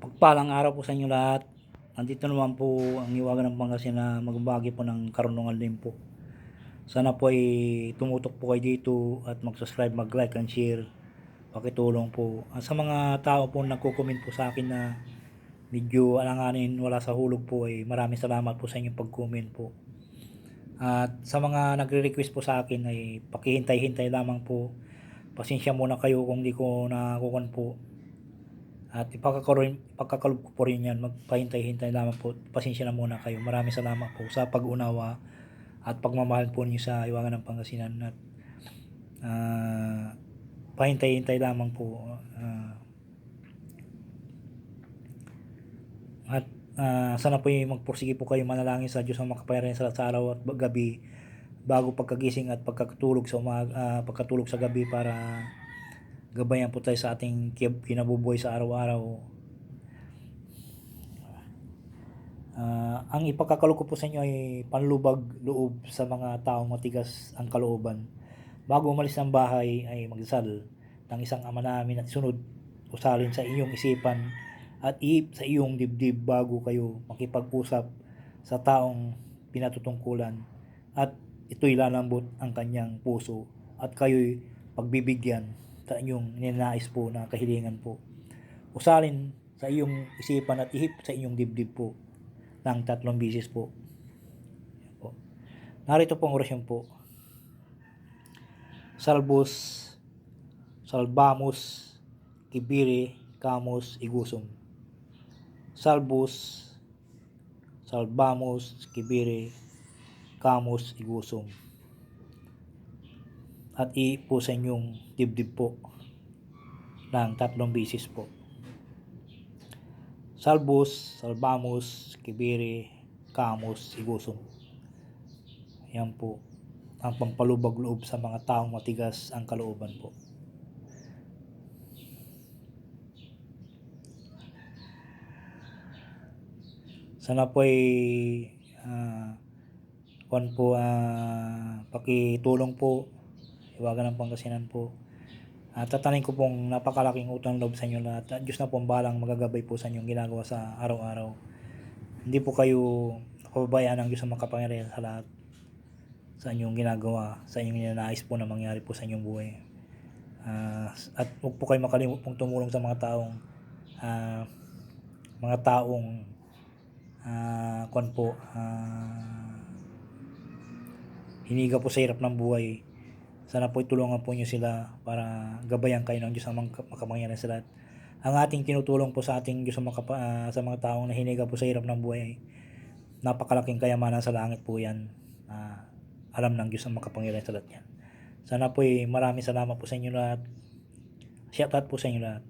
Pagpalang araw po sa inyo lahat. Nandito naman po ang iwagan ng Pangasinan na magbagi po ng karunungan din po. Sana po ay tumutok po kayo dito at mag-subscribe, mag-like and share. Pakitulong po. At sa mga tao po nagko-comment po sa akin na medyo alanganin wala sa hulog po ay maraming salamat po sa inyong pag-comment po. At sa mga nagre-request po sa akin ay pakihintay-hintay lamang po. Pasensya muna kayo kung di ko nakukuhan po. At ipagkakaroon, ipagkakalob ko po rin yan. Magpahintay-hintay lamang po. Pasensya na muna kayo. Maraming salamat po sa pag-unawa at pagmamahal po niyo sa Iwangan ng Pangasinan. At ah, pahintay-hintay lamang po. ah, at ah, sana po yung magpursige po kayo manalangin sa Diyos ang makapayaran sa sa araw at gabi bago pagkagising at pagkatulog sa umag, ah, pagkatulog sa gabi para gabayan po tayo sa ating ki- kinabubuhay sa araw-araw. Ah, ang ipagkakalog ko po sa inyo ay panlubag loob sa mga taong matigas ang kalooban. Bago umalis ng bahay ay magdasal ng isang ama namin at sunod usalin sa iyong isipan at iip sa iyong dibdib bago kayo makipag-usap sa taong pinatutungkulan at ito'y lalambot ang kanyang puso at kayo'y pagbibigyan sa inyong ninanais po na kahilingan po. Usalin sa iyong isipan at ihip sa inyong dibdib po ng tatlong bisis po. Po. Narito po ang orasyon po. Salbus, salbamus, kibiri, kamus, igusum. Salbus, salbamus, kibiri, kamus, igusum. At i po dibdib po ng tatlong bisis po. Salbus, Salbamus, Kibiri, Camus, Igusum. Yan po ang pangpalubag loob sa mga taong matigas ang kalooban po. Sana po ay kuwan po ah, pakitulong po iwagan ng Pangasinan po at tatanin ko pong napakalaking utang loob sa inyo lahat. At Diyos na pong balang magagabay po sa inyong ginagawa sa araw-araw. Hindi po kayo kababayaan ng Diyos na makapangyarihan sa lahat sa inyong ginagawa, sa inyong ninanais po na mangyari po sa inyong buhay. Ah, at huwag po kayo makalimut pong tumulong sa mga taong ah, mga taong ah, kwan po ah, hiniga po sa hirap ng buhay sana po itulungan po niyo sila para gabayan kayo ng Diyos mga makapangyarihan sa lahat. Ang ating tinutulong po sa ating Diyos ang makapa, ah, sa mga taong nahiniga po sa hirap ng buhay ay napakalaking kayamanan sa langit po yan. Ah, alam ng Diyos ang makapangyarihan sa lahat yan. Sana po ay maraming salamat po sa inyo lahat. Shout out po sa inyo lahat.